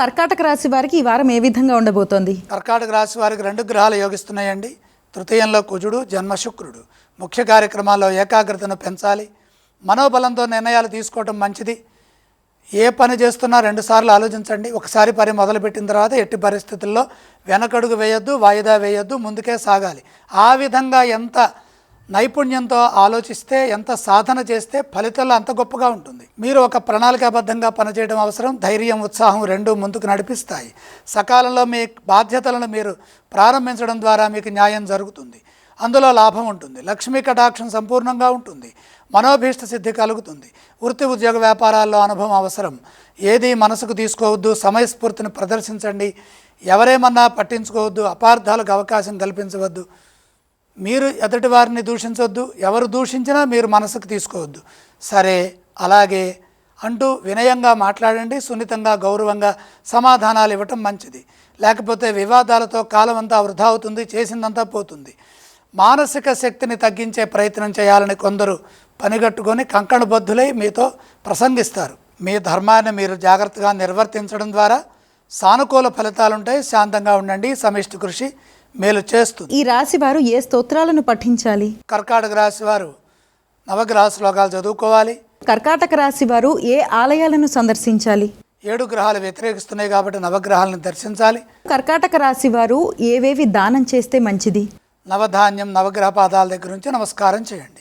కర్కాటక రాశి వారికి ఈ వారం ఏ విధంగా ఉండబోతోంది? కర్కాటక రాశి వారికి రెండు గ్రహాలు యోగిస్తున్నాయండి. తృతీయంలో కుజుడు జన్మ శుక్రుడు. ముఖ్య కార్యక్రమాల్లో ఏకాగ్రతను పెంచాలి. మనోబలంతో నిర్ణయాలు తీసుకోవటం మంచిది. ఏ పని చేస్తున్నా రెండుసార్లు ఆలోచించండి. ఒకసారి పని మొదలుపెట్టిన తర్వాత ఎట్టి పరిస్థితుల్లో వెనకడుగు వేయొద్దు వాయిదా వేయొద్దు ముందుకే సాగాలి. ఆ విధంగా ఎంత నైపుణ్యంతో ఆలోచిస్తే ఎంత సాధన చేస్తే ఫలితాలు అంత గొప్పగా ఉంటుంది. మీరు ఒక ప్రణాళికాబద్ధంగా పనిచేయడం అవసరం ధైర్యం ఉత్సాహం రెండు ముందుకు నడిపిస్తాయి. సకాలంలో మీ బాధ్యతలను మీరు ప్రారంభించడం ద్వారా మీకు న్యాయం జరుగుతుంది. అందులో లాభం ఉంటుంది. లక్ష్మీ కటాక్షం సంపూర్ణంగా ఉంటుంది. మనోభీష్ట సిద్ధి కలుగుతుంది. వృత్తి ఉద్యోగ వ్యాపారాల్లో అనుభవం అవసరం. ఏది మనసుకు తీసుకోవద్దు సమయస్ఫూర్తిని ప్రదర్శించండి. ఎవరేమన్నా పట్టించుకోవద్దు అపార్థాలకు అవకాశం కల్పించవద్దు. మీరు ఎదుటి వారిని దూషించవద్దు ఎవరు దూషించినా మీరు మనసుకు తీసుకోవద్దు. సరే అలాగే అంటూ వినయంగా మాట్లాడండి సున్నితంగా గౌరవంగా సమాధానాలు ఇవ్వటం మంచిది. లేకపోతే వివాదాలతో కాలం అంతా వృధా అవుతుంది చేసిందంతా పోతుంది. మానసిక శక్తిని తగ్గించే ప్రయత్నం చేయాలని కొందరు పనిగట్టుకొని కంకణబద్ధులై మీతో ప్రసంగిస్తారు. మీ ధర్మాన్ని మీరు జాగ్రత్తగా నిర్వర్తించడం ద్వారా సానుకూల ఫలితాలుంటాయి. శాంతంగా ఉండండి. సమిష్టి కృషి మేలు చేస్తుంది. ఈ రాశి వారు ఏ స్తోత్రాలను పఠించాలి? కర్కాటక రాశి వారు నవగ్రహ శ్లోకాలు చదువుకోవాలి. కర్కాటక రాశి వారు ఏ ఆలయాలను సందర్శించాలి? ఏడు గ్రహాలు వ్యతిరేకిస్తున్నాయి కాబట్టి నవగ్రహాలను దర్శించాలి. కర్కాటక రాశి వారు ఏవేవి దానం చేస్తే మంచిది? నవధాన్యం నవగ్రహ పాదాల దగ్గర నుంచి నమస్కారం చేయండి.